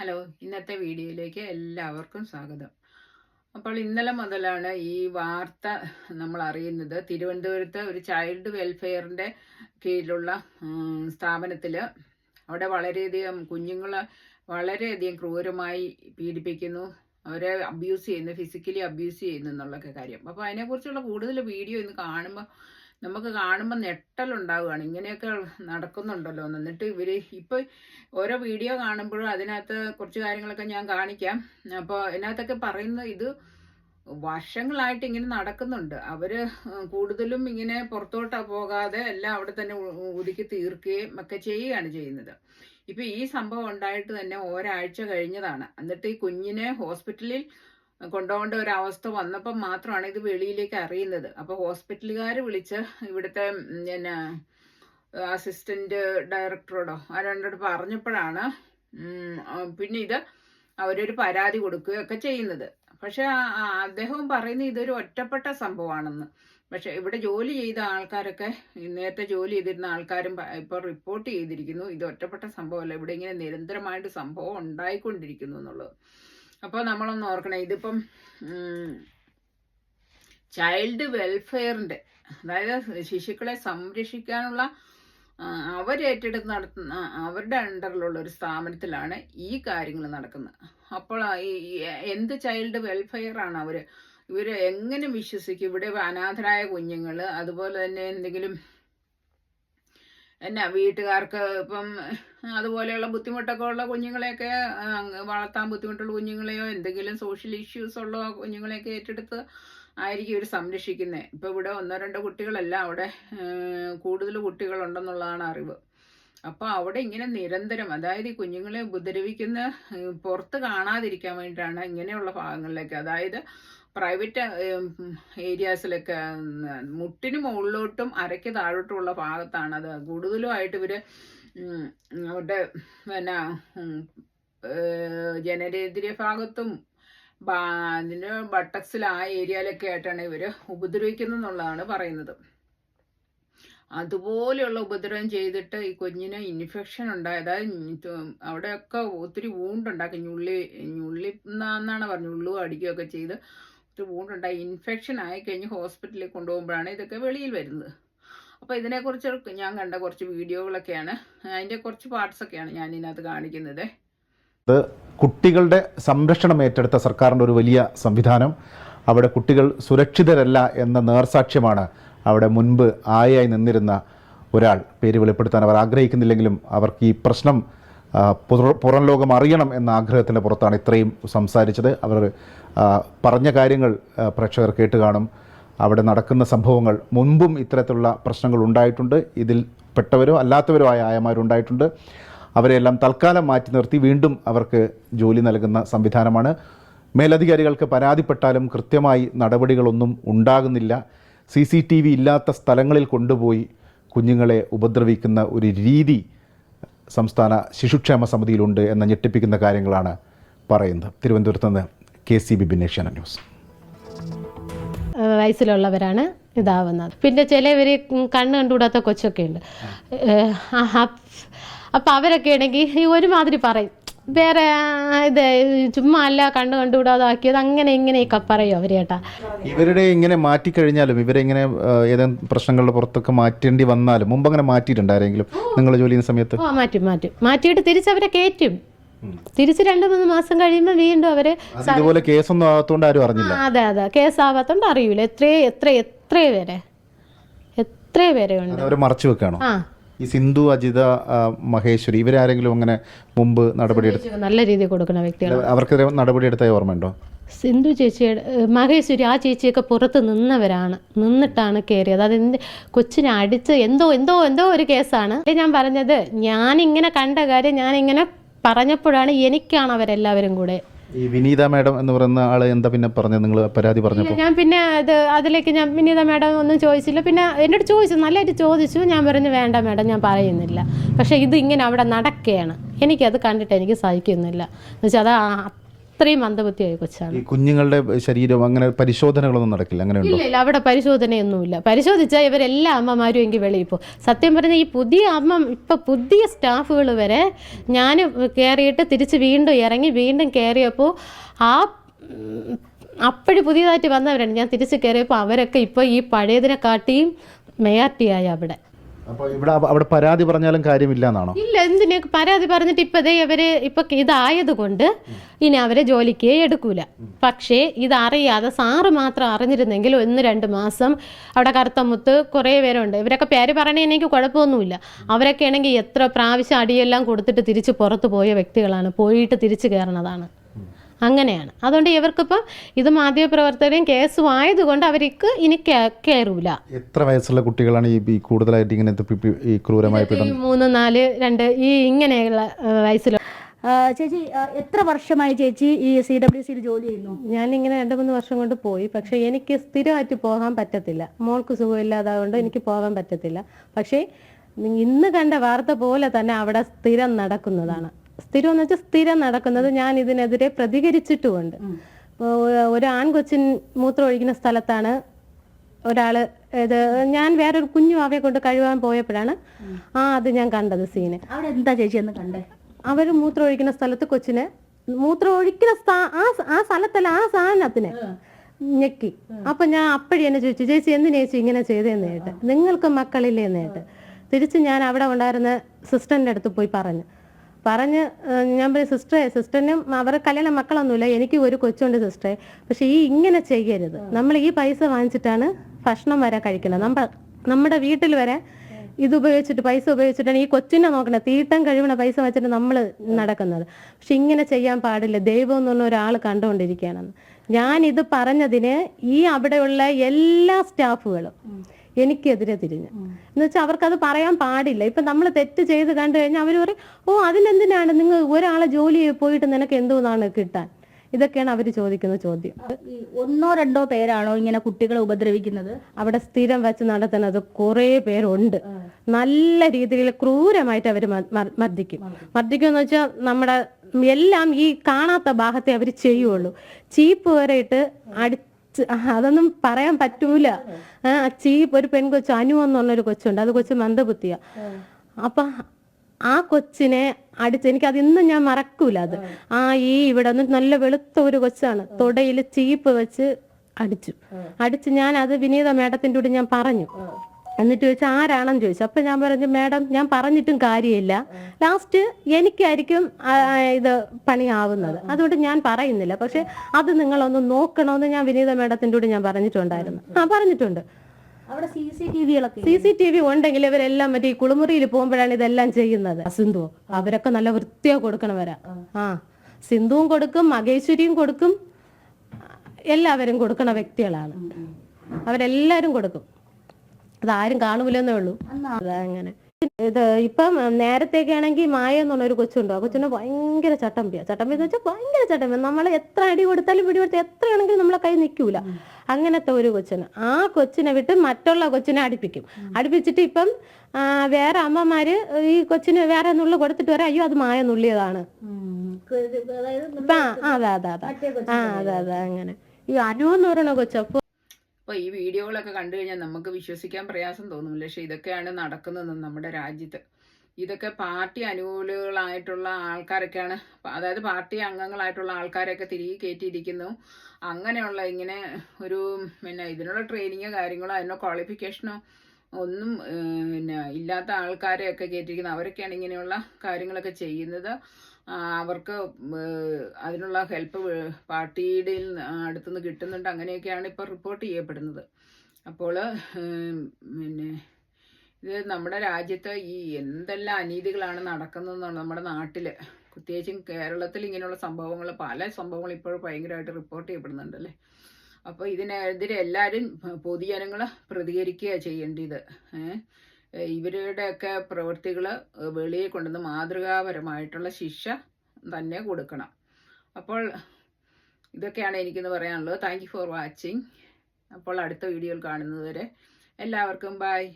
Hello ഇന്നത്തെ വീഡിയോയിലേക്ക് എല്ലാവർക്കും സ്വാഗതം. അപ്പോൾ ഇന്നലെ മുതലാണ് ഈ വാർത്ത നമ്മൾ അറിയുന്നത്. തിരുവനന്തപുരത്ത് ഒരു ചൈൽഡ് വെൽഫെയറിന്റെ കീഴിലുള്ള സ്ഥാപനത്തിൽ അവിടെ വളരെയധികം കുഞ്ഞുങ്ങളെ വളരെയധികം ക്രൂരമായി പീഡിപ്പിക്കുന്നു. അവരെ അബ്യൂസ് ചെയ്യുന്നു ഫിസിക്കലി അബ്യൂസ് ചെയ്യുന്നു എന്നുള്ളൊക്കെ കാര്യം. അപ്പോൾ അതിനെക്കുറിച്ചുള്ള കൂടുതൽ വീഡിയോ ഇന്ന് കാണുമ്പോൾ നമുക്ക് കാണുമ്പോൾ ഞെട്ടലുണ്ടാവുകയാണ്. ഇങ്ങനെയൊക്കെ നടക്കുന്നുണ്ടല്ലോ. എന്ന് എന്നിട്ട് ഇവർ ഇപ്പോൾ ഓരോ വീഡിയോ കാണുമ്പോഴും അതിനകത്ത് കുറച്ച് കാര്യങ്ങളൊക്കെ ഞാൻ കാണിക്കാം. അപ്പോൾ ഇതിനകത്തൊക്കെ പറയുന്നത് ഇത് വർഷങ്ങളായിട്ട് ഇങ്ങനെ നടക്കുന്നുണ്ട്. അവർ കൂടുതലും ഇങ്ങനെ പുറത്തോട്ട് പോകാതെ എല്ലാം അവിടെ തന്നെ ഒതുക്കി തീർക്കുകയും ഒക്കെ ചെയ്യുകയാണ് ചെയ്യുന്നത്. ഇപ്പം ഈ സംഭവം ഉണ്ടായിട്ട് തന്നെ ഒരാഴ്ച കഴിഞ്ഞതാണ്. എന്നിട്ട് ഈ കുഞ്ഞിനെ ഹോസ്പിറ്റലിൽ കൊണ്ടുപോകേണ്ട ഒരു അവസ്ഥ വന്നപ്പം മാത്രമാണ് ഇത് വെളിയിലേക്ക് അറിയുന്നത്. അപ്പോൾ ഹോസ്പിറ്റലുകാർ വിളിച്ച് ഇവിടുത്തെ പിന്നെ അസിസ്റ്റന്റ് ഡയറക്ടറോടോ രണ്ടോട് പറഞ്ഞപ്പോഴാണ് പിന്നെ ഇത് അവരൊരു പരാതി കൊടുക്കുകയൊക്കെ ചെയ്യുന്നത്. പക്ഷെ അദ്ദേഹവും പറയുന്നത് ഇതൊരു ഒറ്റപ്പെട്ട സംഭവമാണെന്ന്. പക്ഷെ ഇവിടെ ജോലി ചെയ്ത ആൾക്കാരൊക്കെ നേരത്തെ ജോലി ചെയ്തിരുന്ന ആൾക്കാരും ഇപ്പൊ ഇപ്പോൾ റിപ്പോർട്ട് ചെയ്തിരിക്കുന്നു. ഇത് ഒറ്റപ്പെട്ട സംഭവമല്ല. ഇവിടെ ഇങ്ങനെ നിരന്തരമായിട്ട് സംഭവം ഉണ്ടായിക്കൊണ്ടിരിക്കുന്നു എന്നുള്ളത്. അപ്പോൾ നമ്മളൊന്ന് ഓർക്കണേ ഇതിപ്പം ചൈൽഡ് വെൽഫെയറിന്റെ അതായത് ശിശുക്കളെ സംരക്ഷിക്കാനുള്ള അവരേറ്റെടുത്ത് നടത്തുന്ന അവരുടെ അണ്ടറിലുള്ള ഒരു സ്ഥാപനത്തിലാണ് ഈ കാര്യങ്ങൾ നടക്കുന്നത്. അപ്പോൾ ഈ എന്ത് ചൈൽഡ് വെൽഫെയർ ആണ് അവർ ഇവർ എങ്ങനെ വിശ്വസിക്കും? ഇവിടെ അനാഥരായ കുഞ്ഞുങ്ങൾ അതുപോലെ തന്നെ എന്തെങ്കിലും എന്നാ വീട്ടുകാർക്ക് ഇപ്പം അതുപോലെയുള്ള ബുദ്ധിമുട്ടൊക്കെ ഉള്ള കുഞ്ഞുങ്ങളെയൊക്കെ വളർത്താൻ ബുദ്ധിമുട്ടുള്ള കുഞ്ഞുങ്ങളെയോ എന്തെങ്കിലും സോഷ്യൽ ഇഷ്യൂസ് ഉള്ള കുഞ്ഞുങ്ങളെയൊക്കെ ഏറ്റെടുത്ത് ആയിരിക്കും ഇവർ സംരക്ഷിക്കുന്നത് ഇപ്പോൾ ഇവിടെ ഒന്നോ രണ്ടോ കുട്ടികളല്ല അവിടെ കൂടുതൽ കുട്ടികളുണ്ടെന്നുള്ളതാണ് അറിവ്. അപ്പോൾ അവിടെ ഇങ്ങനെ നിരന്തരം അതായത് ഈ കുഞ്ഞുങ്ങളെ ഉപദ്രവിക്കുന്ന പുറത്ത് കാണാതിരിക്കാൻ വേണ്ടിയിട്ടാണ് ഇങ്ങനെയുള്ള ഭാഗങ്ങളിലേക്ക്. അതായത് പ്രൈവറ്റ് ഏരിയാസിലൊക്കെ മുട്ടിന് മുകളിലോട്ടും അരയ്ക്ക് താഴോട്ടുമുള്ള ഭാഗത്താണ് അത് കൂടുതലുമായിട്ട് ഇവർ അവരുടെ പിന്നെ ജനനേന്ദ്രിയ ഭാഗത്തും അതിന്റെ ബട്ടക്സിൽ ആ ഏരിയയിലൊക്കെ ആയിട്ടാണ് ഇവർ ഉപദ്രവിക്കുന്നെന്നുള്ളതാണ് പറയുന്നത്. അതുപോലെയുള്ള ഉപദ്രവം ചെയ്തിട്ട് ഈ കുഞ്ഞിന് ഇൻഫെക്ഷൻ ഉണ്ടായി. അതായത് അവിടെയൊക്കെ ഒത്തിരി വൂണ്ടുണ്ടാക്കി ഞുള്ളി ഞുള്ളി എന്നാണ് പറഞ്ഞു ഉള്ളു അടിക്കുകയൊക്കെ ചെയ്ത് ഒത്തിരി വൂണ്ടുണ്ടായി ഇൻഫെക്ഷൻ ആയി കഴിഞ്ഞ് ഹോസ്പിറ്റലിൽ കൊണ്ടുപോകുമ്പോഴാണ് ഇതൊക്കെ വെളിയിൽ വരുന്നത്. അപ്പോൾ ഇതിനെക്കുറിച്ച് ഞാൻ കണ്ട കുറച്ച് വീഡിയോകളൊക്കെയാണ്. അതിന്റെ കുറച്ച് പാർട്സൊക്കെയാണ് ഞാൻ ഇതിനകത്ത് കാണിക്കുന്നത്. കുട്ടികളുടെ സംരക്ഷണം ഏറ്റെടുത്ത സർക്കാരിന്റെ ഒരു വലിയ സംവിധാനം. അവിടെ കുട്ടികൾ സുരക്ഷിതരല്ല എന്ന നേർസാക്ഷ്യമാണ് അവിടെ മുൻപ് ആയായി നിന്നിരുന്ന ഒരാൾ. പേര് വെളിപ്പെടുത്താൻ അവർ ആഗ്രഹിക്കുന്നില്ലെങ്കിലും അവർക്ക് ഈ പ്രശ്നം പുറം ലോകം അറിയണം എന്ന ആഗ്രഹത്തിന്റെ പുറത്താണ് ഇത്രയും സംസാരിച്ചത്. അവർ പറഞ്ഞ കാര്യങ്ങൾ പ്രേക്ഷകർ കേട്ട് കാണും. അവിടെ നടക്കുന്ന സംഭവങ്ങൾ മുൻപും ഇത്തരത്തിലുള്ള പ്രശ്നങ്ങൾ ഉണ്ടായിട്ടുണ്ട്. ഇതിൽ പെട്ടവരോ അല്ലാത്തവരോ ആയ ആയമാരുണ്ടായിട്ടുണ്ട്. അവരെല്ലാം തൽക്കാലം മാറ്റി നിർത്തി വീണ്ടും അവർക്ക് ജോലി നൽകുന്ന സംവിധാനമാണ്. മേലധികാരികൾക്ക് പരാതിപ്പെട്ടാലും കൃത്യമായി നടപടികളൊന്നും ഉണ്ടാകുന്നില്ല. സി സി ടി വി ഇല്ലാത്ത സ്ഥലങ്ങളിൽ കൊണ്ടുപോയി കുഞ്ഞുങ്ങളെ ഉപദ്രവിക്കുന്ന ഒരു രീതി സംസ്ഥാന ശിശുക്ഷേമ സമിതിയിലുണ്ട് എന്ന ഞെട്ടിപ്പിക്കുന്ന കാര്യങ്ങളാണ് പറയുന്നത്. തിരുവനന്തപുരത്ത് നിന്ന് കെ സി ബി ന്യൂസ്. വയസ്സിലുള്ളവരാണ് ഇതാവുന്നത്. പിന്നെ ചിലവർ കണ്ണ് കണ്ടുകൂടാത്ത കൊച്ചൊക്കെ ഉണ്ട് അപ്പം അവരൊക്കെ ആണെങ്കിൽ ഈ ഒരുമാതിരി പറയും. വേറെ ഇത് ചുമ്മാ അല്ല കണ്ണ് കണ്ടുകൂടാതാക്കിയത് അങ്ങനെ ഇങ്ങനെയൊക്കെ പറയും അവർ ചേട്ടാ ഇവരുടെ ഇങ്ങനെ മാറ്റി കഴിഞ്ഞാലും ഇവരെ ഇങ്ങനെ ഏതെങ്കിലും പ്രശ്നങ്ങളുടെ പുറത്തൊക്കെ മാറ്റേണ്ടി വന്നാലും മുമ്പ് അങ്ങനെ മാറ്റിയിട്ടുണ്ടായിരുന്നെങ്കിലും നിങ്ങൾ ജോലി ചെയ്യുന്ന സമയത്ത്? മാറ്റും മാറ്റും. മാറ്റിയിട്ട് തിരിച്ചവരെ കയറ്റും തിരിച്ച് രണ്ട് മൂന്ന് മാസം കഴിയുമ്പോൾ വീണ്ടും അവർ അത് ഇതുപോലെ കേസൊന്നും ആകത്തോണ്ട് ആരും അറിഞ്ഞില്ല. അതെ അതെ. കേസാവാത്തോണ്ട് അറിയൂല. എത്രേ എത്ര എത്ര പേരെ? എത്ര പേരെ ഉണ്ട്? അവർ മറച്ചു വെക്കാണോ? ആ. ഈ സിന്ധു അജിത മഹേശ്വരി ഇവരാരെങ്കിലും അങ്ങനെ മുമ്പ് നടപടിയെടുത്ത് നല്ല രീതിയിൽ കൊടുക്കുന്ന വ്യക്തികൾ അവർക്കെതിരെ നടപടിയെടുത്ത ഓർമ്മയുണ്ടോ? സിന്ധു ചേച്ചിയുടെ മഹേശ്വരി ആ ചേച്ചിയൊക്കെ പുറത്ത് നിന്നവരാണ്. നിന്നിട്ടാണ് കയറിയത് അതെന്ത് കൊച്ചിനെ അടിച്ച് എന്തോ എന്തോ എന്തോ ഒരു കേസാണ്. ഞാൻ പറഞ്ഞത്? ഞാനിങ്ങനെ കണ്ട കാര്യം ഞാനിങ്ങനെ പറഞ്ഞപ്പോഴാണ് എനിക്കാണ് അവരെല്ലാവരും കൂടെ. ഈ വിനീത മാഡം എന്ന് പറയുന്ന ആൾ എന്താ പിന്നെ പറഞ്ഞത്? നിങ്ങൾ പരാതി പറഞ്ഞു ഞാൻ പിന്നെ അത് അതിലേക്ക് ഞാൻ വിനീത മാഡം ഒന്നും ചോദിച്ചില്ല. പിന്നെ എന്നോട് ചോദിച്ചു നല്ലതായിട്ട് ചോദിച്ചു. ഞാൻ പറഞ്ഞു വേണ്ട മാഡം ഞാൻ പറയുന്നില്ല. പക്ഷേ ഇത് ഇങ്ങനെ അവിടെ നടക്കുകയാണ് എനിക്കത് കണ്ടിട്ട് എനിക്ക് സഹിക്കുന്നില്ല. എന്നുവെച്ചാൽ അത് അത്രയും മന്ദബുദ്ധിയായ കൊച്ചാണ്. ഈ കുഞ്ഞുങ്ങളുടെ ശരീരം അങ്ങനെ പരിശോധനകളൊന്നും നടക്കില്ല? അങ്ങനെ ഇല്ല ഇല്ല അവിടെ പരിശോധനയൊന്നുമില്ല. പരിശോധിച്ചാൽ ഇവരെല്ലാ അമ്മമാരും എങ്കിൽ വെളിയിൽ പോകും. സത്യം പറഞ്ഞാൽ ഈ പുതിയ അമ്മ ഇപ്പൊ പുതിയ സ്റ്റാഫുകൾ വരെ ഞാൻ കയറിയിട്ട് തിരിച്ച് വീണ്ടും ഇറങ്ങി വീണ്ടും കയറിയപ്പോൾ ആ അപ്പോഴും പുതിയതായിട്ട് വന്നവരാണ്. ഞാൻ തിരിച്ച് കയറിയപ്പോൾ അവരൊക്കെ ഇപ്പോൾ ഈ പഴയതിനെ കാട്ടിയും മേയാർട്ടിയായി അവിടെ. അപ്പോൾ ഇവിടെ അവിടെ പരാതി പറഞ്ഞാലും കാര്യമില്ല എന്നാണോ ഇല്ല എന്തിനു? പരാതി പറഞ്ഞിട്ട് ഇപ്പൊ അവർ ഇവർ ഇപ്പൊ ഇതായത് കൊണ്ട് ഇനി അവരെ ജോലിക്ക് എടുക്കൂല. പക്ഷേ ഇതറിയാതെ സാറ് മാത്രം അറിഞ്ഞിരുന്നെങ്കിൽ ഒന്ന് രണ്ട് മാസം അവിടെ കറുത്തമുത്ത് കുറേ പേരുണ്ട്. ഇവരൊക്കെ പേര് പറയണെനിക്ക് കുഴപ്പമൊന്നുമില്ല. അവരൊക്കെ ആണെങ്കിൽ എത്ര പ്രാവശ്യം അടിയെല്ലാം കൊടുത്തിട്ട് തിരിച്ച് പുറത്ത് പോയ വ്യക്തികളാണ്. പോയിട്ട് തിരിച്ചു കയറണതാണ്. അങ്ങനെയാണ്. അതുകൊണ്ട് ഇവർക്കിപ്പം ഇത് മാധ്യമപ്രവർത്തകരെയും കേസും ആയതുകൊണ്ട് അവർക്ക് ഇനി കയറൂല എത്ര വയസ്സുള്ള കുട്ടികളാണ് ഈ കൂടുതലായിട്ട് ഇങ്ങനെ ഈ ക്രൂരമായ മൂന്ന് നാല് രണ്ട് ഈ ഇങ്ങനെയുള്ള വയസ്സിൽ ചേച്ചി എത്ര വർഷമായി ചേച്ചി ഈ സി ഡബ്ല്യു സിയിൽ ജോലി ചെയ്യുന്നു? ഞാൻ ഇങ്ങനെ രണ്ട് മൂന്ന് വർഷം കൊണ്ട് പോയി. പക്ഷെ എനിക്ക് സ്ഥിരമായിട്ട് പോകാൻ പറ്റത്തില്ല. മോൾക്ക് സുഖമില്ലാതാകൊണ്ട് എനിക്ക് പോകാൻ പറ്റത്തില്ല. പക്ഷേ ഇന്ന് കണ്ട വാർത്ത പോലെ തന്നെ അവിടെ സ്ഥിരം നടക്കുന്നതാണ്. സ്ഥിരം എന്ന് വെച്ചാൽ സ്ഥിരം നടക്കുന്നത് ഞാൻ ഇതിനെതിരെ പ്രതികരിച്ചിട്ടുമുണ്ട്. ഒരു ആൺകൊച്ചിൻ മൂത്രം ഒഴിക്കുന്ന സ്ഥലത്താണ് ഒരാൾ ഇത് ഞാൻ വേറൊരു കുഞ്ഞു അവയെ കൊണ്ട് കഴുകാൻ പോയപ്പോഴാണ് ആ അത് ഞാൻ കണ്ടത് സീന്. അവിടെ എന്താ ചേച്ചി എന്ന് കണ്ടേ? അവർ മൂത്രം ഒഴിക്കുന്ന സ്ഥലത്ത് കൊച്ചിനെ മൂത്രം ഒഴിക്കുന്ന ആ ആ സ്ഥലത്തല്ല ആ സാധനത്തിന് ഞെക്കി. അപ്പൊ ഞാൻ അപ്പഴി എന്നെ ചോദിച്ചു ചേച്ചി എന്തിനു ചേച്ചി ഇങ്ങനെ ചെയ്തേന്ന് കേട്ട്? നിങ്ങൾക്ക് മക്കളില്ലേന്ന് കേട്ട്. തിരിച്ച് ഞാൻ അവിടെ ഉണ്ടായിരുന്ന സിസ്റ്ററിന്റെ അടുത്ത് പോയി പറഞ്ഞു. പറഞ്ഞ് ഞാൻ പറയും സിസ്റ്ററെ സിസ്റ്ററിനും അവരുടെ കല്യാണ മക്കളൊന്നുമില്ല എനിക്ക് ഒരു കൊച്ചുണ്ട് സിസ്റ്ററെ. പക്ഷെ ഈ ഇങ്ങനെ ചെയ്യരുത്. നമ്മൾ ഈ പൈസ വാങ്ങിച്ചിട്ടാണ് ഭക്ഷണം വരെ കഴിക്കുന്നത്. നമ്മ നമ്മുടെ വീട്ടിൽ വരെ ഇത് ഉപയോഗിച്ചിട്ട് പൈസ ഉപയോഗിച്ചിട്ടാണ് ഈ കൊച്ചിനെ നോക്കണത്. തീട്ടം കഴിവണ പൈസ വെച്ചിട്ട് നമ്മൾ നടക്കുന്നത്. പക്ഷെ ഇങ്ങനെ ചെയ്യാൻ പാടില്ല. ദൈവം എന്ന് പറഞ്ഞ ഒരാൾ കണ്ടുകൊണ്ടിരിക്കുകയാണെന്ന്. ഞാൻ ഇത് പറഞ്ഞതിന് ഈ അവിടെയുള്ള എല്ലാ സ്റ്റാഫുകളും എനിക്കെതിരെ തിരിഞ്ഞു. എന്ന് വെച്ചാൽ അവർക്കത് പറയാൻ പാടില്ല. ഇപ്പൊ നമ്മൾ തെറ്റ് ചെയ്ത് കണ്ടു കഴിഞ്ഞാൽ അവർ പറയും ഓ അതിനെന്തിനാണ് നിങ്ങൾ ഒരാളെ ജോലി പോയിട്ട് നിനക്ക് എന്തോന്നാണ് കിട്ടാൻ? ഇതൊക്കെയാണ് അവർ ചോദിക്കുന്ന ചോദ്യം. ഒന്നോ രണ്ടോ പേരാണോ ഇങ്ങനെ കുട്ടികളെ ഉപദ്രവിക്കുന്നത്? അവിടെ സ്ഥിരം വെച്ച് നടത്തുന്നത് കുറേ പേരുണ്ട്. നല്ല രീതിയിൽ ക്രൂരമായിട്ട് അവർ മർദ്ദിക്കും മർദ്ദിക്കും. എന്ന് വെച്ചാൽ നമ്മുടെ എല്ലാം ഈ കാണാത്ത ഭാഗത്തെ അവർ ചെയ്യുള്ളൂ. ചീപ്പ് വരെ ഇട്ട് ആ, അതൊന്നും പറയാൻ പറ്റൂല. അച്ചി ഒരു പെൺകൊച്ചു അനു എന്നുള്ളൊരു കൊച്ചുണ്ട്. അത് കൊച്ചു മന്ദബുദ്ധിയ അപ്പൊ ആ കൊച്ചിനെ അടിച്ച് എനിക്ക് ഇന്നും ഞാൻ മറക്കൂല അത്. ആ ഈ ഇവിടെ നിന്ന് നല്ല വെളുത്ത ഒരു കൊച്ചാണ്. തൊടയിൽ ചീപ്പ് വെച്ച് അടിച്ചു. അടിച്ച് ഞാൻ അത് വിനീത മേടത്തിന്റെ കൂടെ ഞാൻ പറഞ്ഞു. എന്നിട്ട് ചോദിച്ചു ആരാണെന്ന് ചോദിച്ചു. അപ്പൊ ഞാൻ പറഞ്ഞു മാഡം ഞാൻ പറഞ്ഞിട്ടും കാര്യമില്ല. ലാസ്റ്റ് എനിക്കായിരിക്കും ഇത് പണിയാവുന്നത്. അതുകൊണ്ട് ഞാൻ പറയുന്നില്ല. പക്ഷെ അത് നിങ്ങളൊന്ന് നോക്കണമെന്ന് ഞാൻ വിനീത മാഡത്തിന്റെ കൂടെ ഞാൻ പറഞ്ഞിട്ടുണ്ടായിരുന്നു. ആ പറഞ്ഞിട്ടുണ്ട്. അവിടെ സി സി ടി വികളൊക്കെ സി സി ടി വി ഉണ്ടെങ്കിൽ ഇവരെല്ലാം മറ്റേ ഈ കുളിമുറിയിൽ പോകുമ്പോഴാണ് ഇതെല്ലാം ചെയ്യുന്നത്. സിന്ധു അവരൊക്കെ നല്ല വൃത്തിയാ കൊടുക്കണവരാ. ആ. സിന്ധുവും കൊടുക്കും മകേശ്വരിയും കൊടുക്കും എല്ലാവരും കൊടുക്കണ വ്യക്തികളാണ്. അവരെല്ലാരും കൊടുക്കും. അതാരും കാണൂലെന്നേ ഉള്ളൂ. അതങ്ങനെ അങ്ങനെ. ഇത് ഇപ്പം നേരത്തേക്ക് ആണെങ്കിൽ മായ എന്ന് പറഞ്ഞൊരു കൊച്ചുണ്ട്? ആ കൊച്ചിന് ഭയങ്കര ചട്ടമ്പിയ. ചട്ടമ്പി എന്ന് വെച്ചാൽ ഭയങ്കര ചട്ടമ്പി നമ്മൾ എത്ര അടി കൊടുത്താലും പിടി കൊടുത്താൽ എത്രയാണെങ്കിലും നമ്മളെ കൈ നിൽക്കൂല അങ്ങനത്തെ ഒരു കൊച്ചിന്. ആ കൊച്ചിനെ വിട്ട് മറ്റുള്ള കൊച്ചിനെ അടുപ്പിക്കും. അടുപ്പിച്ചിട്ട് ഇപ്പം വേറെ അമ്മമാര് ഈ കൊച്ചിന് വേറെ നുള്ളു കൊടുത്തിട്ട് വരാം അയ്യോ അത് മായ നുള്ളിയതാണ്. അതെ അതെ അതെ. ആ അതെ അതെ അങ്ങനെ. ഈ അനു എന്ന് പറയുന്ന കൊച്ചപ്പോ അപ്പോൾ ഈ വീഡിയോകളൊക്കെ കണ്ടു കഴിഞ്ഞാൽ നമുക്ക് വിശ്വസിക്കാൻ പ്രയാസം തോന്നും പക്ഷെ ഇതൊക്കെയാണ് നടക്കുന്നത് നമ്മുടെ രാജ്യത്ത്. ഇതൊക്കെ പാർട്ടി അനുകൂലികളായിട്ടുള്ള ആൾക്കാരൊക്കെയാണ്. അതായത് പാർട്ടി അംഗങ്ങളായിട്ടുള്ള ആൾക്കാരൊക്കെ തിരികെ കയറ്റിയിരിക്കുന്നു. അങ്ങനെയുള്ള ഇങ്ങനെ ഒരു പിന്നെ ഇതിനുള്ള ട്രെയിനിങ്ങോ കാര്യങ്ങളോ അതിനോ ക്വാളിഫിക്കേഷനോ ഒന്നും പിന്നെ ഇല്ലാത്ത ആൾക്കാരെയൊക്കെ കയറ്റിയിരിക്കുന്നത് അവരൊക്കെയാണ് ഇങ്ങനെയുള്ള കാര്യങ്ങളൊക്കെ ചെയ്യുന്നത്. അവർക്ക് അതിനുള്ള ഹെൽപ്പ് പാർട്ടിയുടെ അടുത്തുനിന്ന് കിട്ടുന്നുണ്ട്. അങ്ങനെയൊക്കെയാണ് ഇപ്പോൾ റിപ്പോർട്ട് ചെയ്യപ്പെടുന്നത്. അപ്പോൾ പിന്നെ ഇത് നമ്മുടെ രാജ്യത്ത് ഈ എന്തെല്ലാം അനീതികളാണ് നടക്കുന്നതെന്നാണ് നമ്മുടെ നാട്ടിൽ പ്രത്യേകിച്ചും കേരളത്തിൽ ഇങ്ങനെയുള്ള സംഭവങ്ങൾ പല സംഭവങ്ങളും ഇപ്പോഴും ഭയങ്കരമായിട്ട് റിപ്പോർട്ട് ചെയ്യപ്പെടുന്നുണ്ടല്ലേ അപ്പോൾ ഇതിനെതിരെ എല്ലാവരും പൊതുജനങ്ങൾ പ്രതികരിക്കുക ചെയ്യേണ്ടത്. ഏഹ് ഇവരുടെയൊക്കെ പ്രവൃത്തികൾ വെളിയിൽ കൊണ്ടുവന്ന് മാതൃകാപരമായിട്ടുള്ള ശിക്ഷ തന്നെ കൊടുക്കണം. അപ്പോൾ ഇതൊക്കെയാണ് എനിക്കിന്ന് പറയാനുള്ളത്. താങ്ക് യു ഫോർ വാച്ചിങ് അപ്പോൾ അടുത്ത വീഡിയോയിൽ കാണുന്നതുവരെ എല്ലാവർക്കും ബൈ